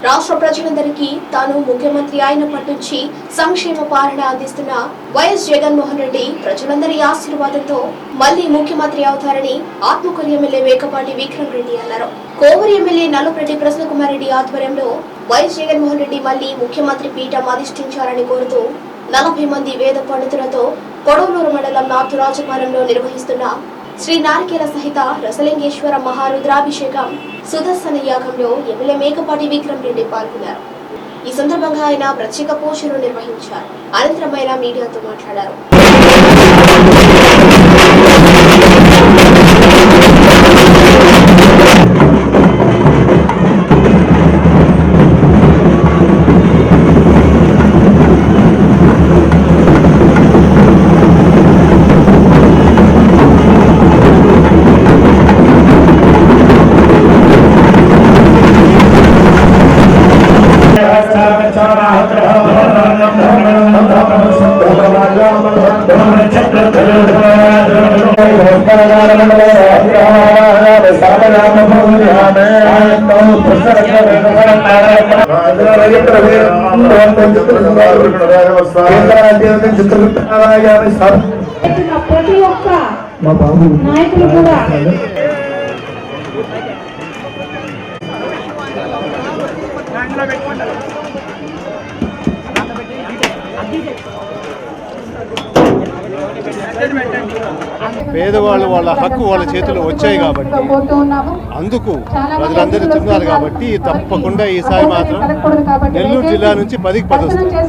రాష్ట్ర ప్రజలందరికీ తాను ముఖ్యమంత్రి అయినప్పటి నుంచి సంక్షేమ పాలన అందిస్తున్న వైఎస్ జగన్మోహన్ రెడ్డి ప్రజలందరి ఆశీర్వాదంతో మళ్ళీ ముఖ్యమంత్రి అవుతారని ఆత్మకూరు ఎమ్మెల్యే వేకపాటి విక్రమ్ రెడ్డి అన్నారు. కోవూరు ఎమ్మెల్యే నల్లపరెడ్డి ప్రసన్నకుమార్ రెడ్డి ఆధ్వర్యంలో వైఎస్ జగన్మోహన్ రెడ్డి మళ్ళీ ముఖ్యమంత్రి పీఠం అధిష్ఠించాలని కోరుతూ నలభై మంది వేద పండితులతో పొడవలూరు మండలం నార్తు రాజపాలెంలో నిర్వహిస్తున్న శ్రీ నారికేల సహిత రసలింగేశ్వర మహారుద్రాభిషేకం సుదర్శన యాగంలో ఎమ్మెల్యే మేకపాటి విక్రమ్ రెడ్డి పాల్గొన్నారు. ఈ సందర్భంగా ఆయన ప్రత్యేక పూజలు నిర్వహించారు. అనంతరం ఆయన మీడియాతో మాట్లాడారు. చిత్రగుప్త చేసిన ప్రతి ఒక్క మా బాబు నాయకులు కూడా పేదవాళ్ళు వాళ్ళ హక్కు వాళ్ళ చేతిలో వచ్చాయి కాబట్టి అందుకు ప్రజలందరూ అతిథులు కాబట్టి తప్పకుండా ఈసారి మాత్రం నెల్లూరు జిల్లా నుంచి పదికి పది వస్తుంది